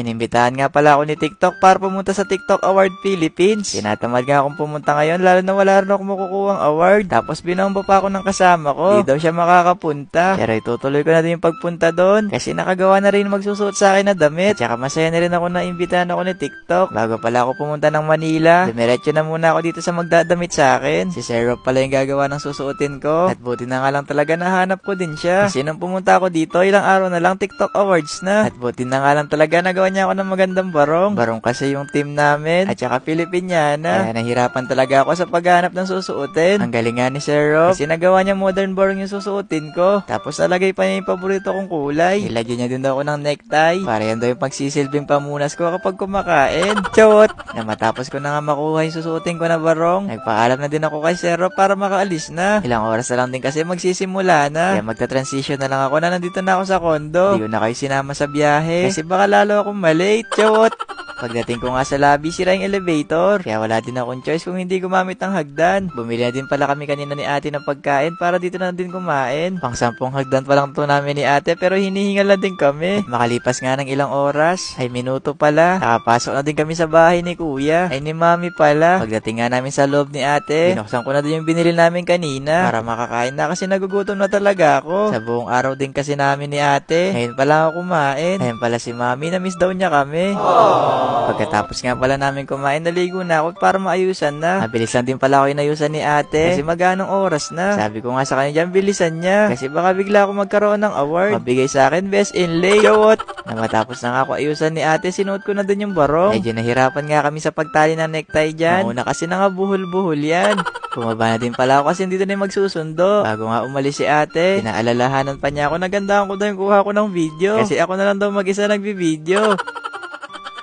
Inimbitahan nga pala ako ni TikTok para pumunta sa TikTok Award Philippines. Tinatamad nga akong pumunta ngayon lalo na wala rin ako makukuha award. Tapos binombo pa ako ng kasama ko. Di daw siya makakapunta. Pero itutuloy ko na din yung pagpunta doon kasi nakagawa na rin magsusuot sa akin na damit. Tsaka masaya na rin ako na imbitahan ako ni TikTok. Bago pala ako pumunta ng Manila, dumiretso na muna ako dito sa magdadamit sa akin. Si Rob pala yung gagawa ng susuotin ko. At buti na nga lang talaga nahanap ko din siya. Kasi nung pumunta ako dito, ilang araw na lang TikTok Awards na. At buti na nga lang talaga nagawa niya ako ng magandang barong. Barong kasi yung team namin. At saka Filipiniana. Kaya nahirapan talaga ako sa paghanap ng susuotin. Ang galing nga ni Sir Rob. Kasi nagawa niya modern barong yung susuotin ko. Tapos nalagay pa niya yung paborito kong kulay. Nilagyan niya din daw ako ng necktie. Para yan daw yung pagsisilbing pamunas ko kapag kumakain. Chot! Na matapos ko na nga makuha yung susuotin ko na barong. Nagpaalam na din ako kay Sir Rob para makaalis na. Ilang oras na lang din kasi magsisimula na. Kaya magta-transition na lang ako na nandito na ako sa kondo. Hindi ko na kayo sinama sa biyahe. Kasi baka lalo akong malate. Chot! Pagdating ko nga sa lobby, sira yung elevator. Kaya wala din akong choice kung hindi gumamit ng hagdan. Bumili na din pala kami kanina ni ate ng pagkain para dito na din kumain. Pang sampung hagdan pa lang to namin ni ate pero hinihingal na din kami. Makalipas nga ng ilang oras, ay minuto pala. Nakapasok na din kami sa bahay ni kuya. Ay ni mami pala. Pagdating nga namin sa loob ni ate, binuksan ko na din yung binili namin kanina para makakain na kasi nagugutom na talaga ako. Sa buong araw din kasi namin ni ate. Ngayon pala ako kumain. Ngayon pala si mami, na-miss daw niya kami. Pagkatapos nga pala namin kumain, naligo na ako para maayusan na. Mabilis lang din pala ako inayusan ni ate. Kasi maganong oras na. Sabi ko nga sa kanya dyan, bilisan niya. Kasi baka bigla ako magkaroon ng award. Mabigay sa akin, best inlay. Yawot! Na matapos na nga ako ayusan ni ate, sinuot ko na din yung barong. Medyo nahirapan nga kami sa pagtali ng necktie dyan. Mauna kasi na nga buhol-buhol yan. Bumaba na din pala ako kasi dito na magsusundo. Bago nga umalis si ate, pinaalalahanan pa niya ako na gandahan ko daw yung kuha ko ng video. Kasi ako na lang daw mag-isa nagbibideo.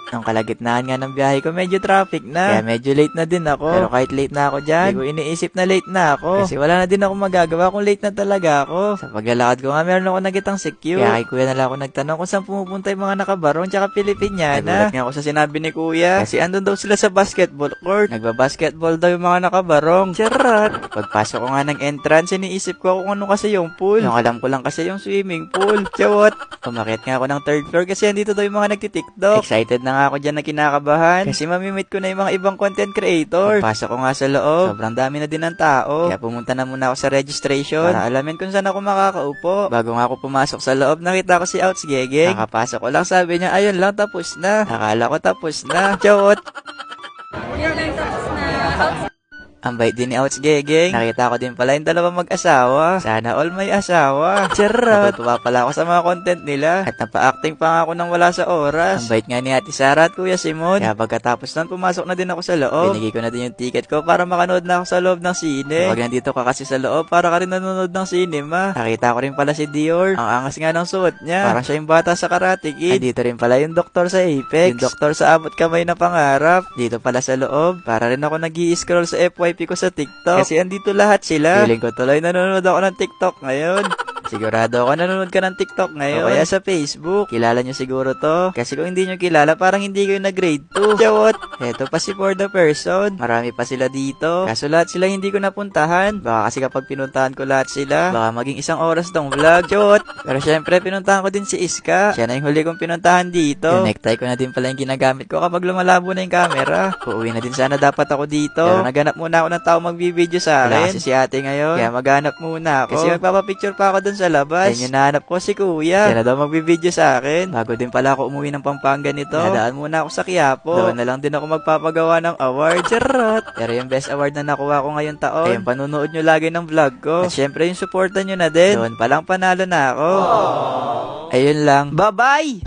Nung kalagitnaan nga ng biyahe ko, medyo traffic na. Kaya medyo late na din ako. Pero kahit late na ako dyan, hindi ko iniisip na late na ako. Kasi wala na din ako magagawa kung late na talaga ako. Sa paglalakad ko nga, meron ako nagitang secure. Kaya kay kuya na lang ako nagtanong kung saan pumupunta yung mga nakabarong tsaka Pilipiniana. Nagulat nga ako sa sinabi ni kuya. Kasi andun daw sila sa basketball court. Nagbabasketball daw yung mga nakabarong. Charot! Pagpasok ko nga ng entrance, iniisip ko kung ano kasi yung pool. Yung alam ko lang kasi yung swimming pool. Chawat! Pumakit nga ako ng third floor kasi andito daw yung mga nagtitiktok. Excited na nga ako dyan na kinakabahan. Kasi mamimit ko na yung mga ibang content creator. Pagpasok ko nga sa loob, sobrang dami na din ng tao. Kaya pumunta na muna ako sa registration para alamin kung saan ako makakaupo. Bago nga ako pumasok sa loob, nakita ko si Outs Gegeng. Nakapasok ko lang, sabi niya, ayun lang, tapos na. Akala ko tapos na. Chawat! Yun lang tapos na. Ang bait din ni Outs Gegeng. Nakita ko din pala yung dalawang mag-asawa. Sana all may asawa. Charot! Natutuwa pala ako sa mga content nila. At napa-acting pa nga ako nang wala sa oras. Ang bait nga ni Ate Sara at Kuya Simon. Kaya pagkatapos nun, pumasok na din ako sa loob. Binigay ko na din yung ticket ko para makanood na ako sa loob ng sine. Pag nandito ka kasi sa loob, para ka rin nanonood ng cinema. Nakita ko rin pala si Dior. Ang angas nga ng suot niya. Parang siya yung bata sa Karate Kid. At dito rin pala yung doktor sa Apex. Yung doktor sa abot kamay na pangarap. Dito pala sa loob. Para rin ako nag scroll sa FYP ko sa TikTok. Kasi andito lahat sila. Feeling ko tuloy nanonood ako ng TikTok ngayon. Sigurado ako nanonood ka ng TikTok ngayon. O kaya sa Facebook. Kilala nyo siguro to. Kasi kung hindi nyo kilala, parang hindi kayo na grade 2. Jawot! Eto pa si for the person. Marami pa sila dito. Kaso lahat sila hindi ko napuntahan. Baka kasi kapag pinuntahan ko lahat sila, baka maging isang oras tong vlog. Jawot! Pero syempre, pinuntahan ko din si Iska. Siya na yung huli kong pinuntahan dito. Yung necktie ko na din pala yung ginagamit ko kapag lumalabo na yung camera. Uuwi na din sana dapat ako dito. Pero naganap muna ako ng tao magbibideo sa akin. Wala kasi si ate ngayon. Kaya maghanap muna ako. Kasi magpapapicture pa ako dun sa labas. Ayun yung nahanap ko si kuya. Siya na daw magbibideo sa akin. Bago din pala ako umuwi ng Pampanga nito. Nadaan muna ako sa Quiapo. Doon na lang din ako magpapagawa ng award. Charot! Pero yung best award na nakuha ko ngayong taon. Kaya panunood nyo lagi ng vlog ko. At syempre yung supportan nyo na din. Doon palang panalo na ako. Ayun lang. Bye-bye!